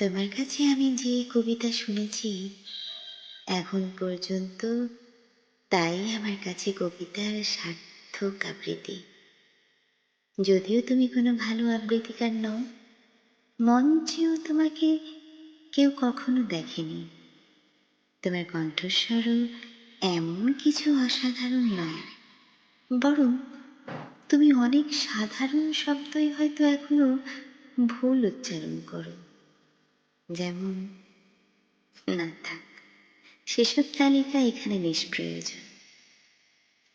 তোমার কাছে আমি যে কবিতা শুনেছি, এখন পর্যন্ত তাই আমার কাছে কবিতার সার্থক আবৃত্তি। যদিও তুমি কোনো ভালো আবৃত্তিকার নও, মঞ্চেও তোমাকে কেউ কখনো দেখেনি। তোমার কণ্ঠস্বরও এমন কিছু অসাধারণ নয়, বরং তুমি অনেক সাধারণ শব্দই হয়তো এখনও ভুল উচ্চারণ করো। যেমন, না থাক, সেসব তালিকা এখানে নিষ্প্রয়োজন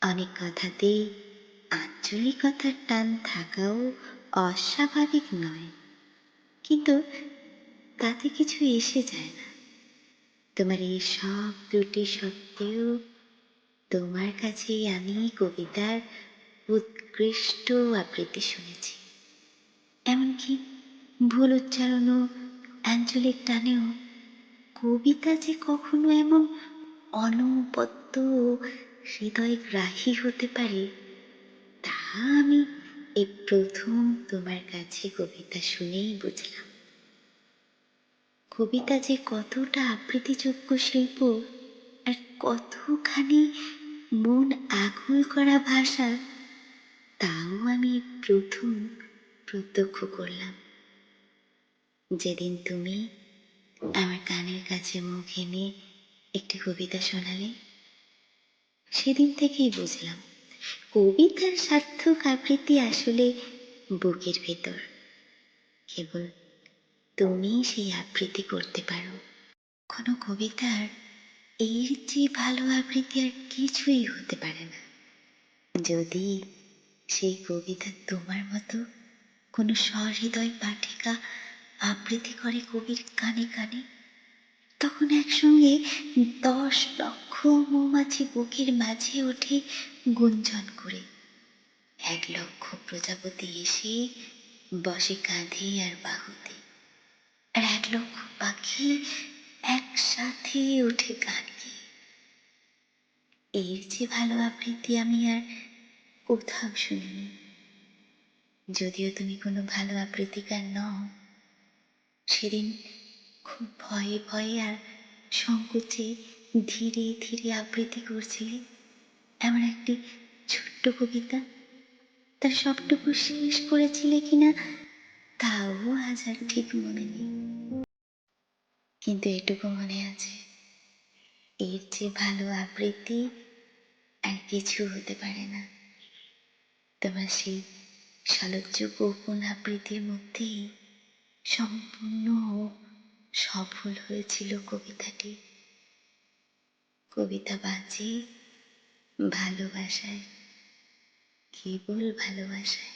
অনেক কথাতেই আঞ্চলিকতার টান থাকাও অস্বাভাবিক নয়। কিন্তু তাতে কিছু এসে যায় না। তোমার এই সব ত্রুটি সত্ত্বেও তোমার কাছে আমি কবিতার উৎকৃষ্ট আবৃত্তি শুনেছি। এমনকি ভুল উচ্চারণও আঞ্চলিক টানেও কবিতা যে কখনো এমন অনবদ্য হৃদয়গ্রাহী হতে পারে, তা আমি এই প্রথম তোমার কাছে কবিতা শুনেই বুঝলাম। কবিতা যে কতটা আবৃত্তিযোগ্য শিল্প আর কতখানি মন আকুল করা ভাষা, তাও আমি প্রথম প্রত্যক্ষ করলাম। যেদিন তুমি আমার কানের কাছে মুখ এনে একটি কবিতা শোনালে, সেদিন থেকেই বুঝলাম কবিতার সার্থক আবৃত্তি আসলে বুকের ভেতর। কেবল তুমি সেই আবৃত্তি করতে পারো। কোনো কবিতার এর চেয়ে ভালো আবৃত্তি আর কিছুই হতে পারে না। যদি সেই কবিতা তোমার মতো কোনো সহৃদয় পাঠিকা আবৃত্তি করে কবির কানে কানে। তখন একসঙ্গে দশ লক্ষ মৌমাছি বুকের মাঝে ওঠে গুঞ্জন করে। এক লক্ষ প্রজাপতি এসে বসে কাঁধে আর বাহুতে আর এক লক্ষ পাখি একসাথে ওঠে গান এর চেয়ে ভালো আবৃত্তি আমি আর কোথাও শুনিনি। যদিও তুমি কোনো ভালো আবৃত্তিকার নও সেদিন খুব ভয়ে ভয়ে আর সংকোচে ধীরে ধীরে আবৃত্তি করছিলে এমন একটি ছোট্ট কবিতা। তার সবটুকু শেষ করেছিলে কিনা তাও আজ আর ঠিক মনে নেই। কিন্তু এটুকু মনে আছে, এর চেয়ে ভালো আবৃত্তি আর কিছু হতে পারে না। তোমার সেই সলজ্জ গোপন আবৃত্তির মধ্যেই সম্পূর্ণ সফল হয়েছিল কবিতাটি। কবিতা বাঁচে ভালোবাসায় কেবল ভালোবাসায়।